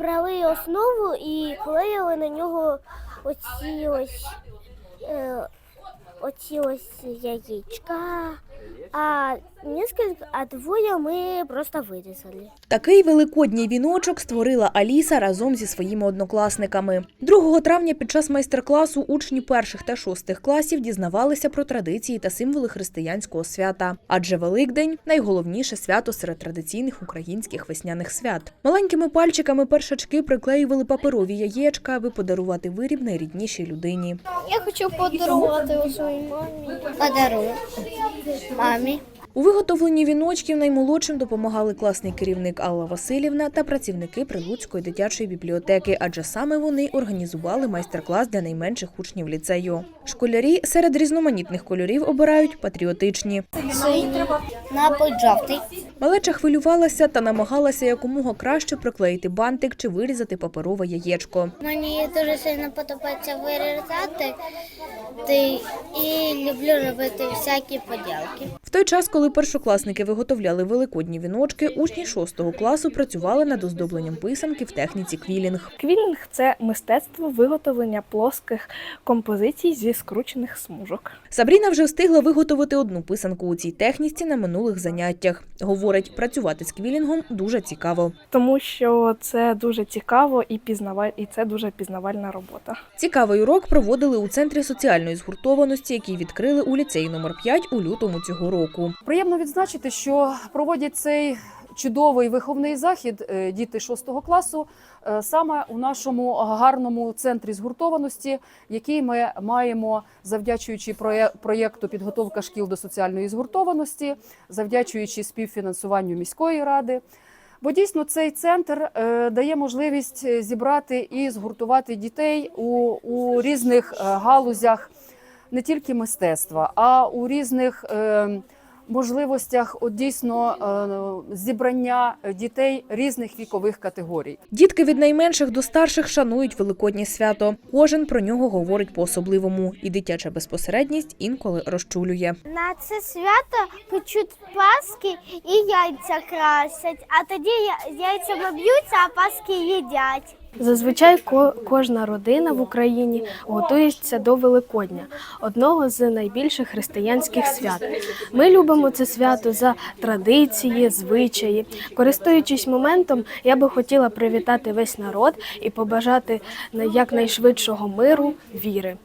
брали основу і клеїли на нього оці ось, е, оці ось яєчка. А несколько, а двоє ми просто вирізали. Такий великодній віночок створила Аліса разом зі своїми однокласниками. 2 травня під час майстер-класу учні перших та шостих класів дізнавалися про традиції та символи християнського свята. Адже Великдень найголовніше свято серед традиційних українських весняних свят. Маленькими пальчиками першачки приклеювали паперові яєчка, аби подарувати виріб найріднішій людині. Я хочу подарувати своїй мамі. Подарунок мамі. У виготовленні віночків наймолодшим допомагали класний керівник Алла Васильівна та працівники Прилуцької дитячої бібліотеки, адже саме вони організували майстер-клас для найменших учнів ліцею. Школярі серед різноманітних кольорів обирають патріотичні. Синій, напой жовтий. Малеча хвилювалася та намагалася якомога краще приклеїти бантик чи вирізати паперове яєчко. Мені дуже сильно подобається вирізати і люблю робити всякі поділки. В той час, коли першокласники виготовляли великодні віночки, учні шостого класу працювали над оздобленням писанки в техніці квілінг. Квілінг це мистецтво виготовлення плоских композицій зі скручених смужок. Сабріна вже встигла виготовити одну писанку у цій техніці на минулих заняттях. Говорить, працювати з квілінгом дуже цікаво. Тому що це дуже цікаво і пізнаваль... і це дуже пізнавальна робота. Цікавий урок проводили у центрі соціальної згуртованості, який відкрили у ліцеї номер 5 у лютому цього року. Приємно відзначити, що проводять цей чудовий виховний захід е, діти 6 класу е, саме у нашому гарному центрі згуртованості, який ми маємо завдячуючи проєкту підготовка шкіл до соціальної згуртованості, завдячуючи співфінансуванню міської ради. Бо дійсно цей центр е, дає можливість зібрати і згуртувати дітей у, у різних галузях не тільки мистецтва, а у різних можливостях от дійсно е, зібрання дітей різних вікових категорій. Дітки від найменших до старших шанують великоднє свято. Кожен про нього говорить по-особливому, і дитяча безпосередність інколи розчулює. На це свято печуть паски і яйця красять, а тоді я- яйцями б'ються, а паски їдять. Зазвичай ко- кожна родина в Україні готується до Великодня, одного з найбільших християнських свят. Ми любимо це свято за традиції, звичаї. Користуючись моментом, я би хотіла привітати весь народ і побажати якнайшвидшого миру, віри.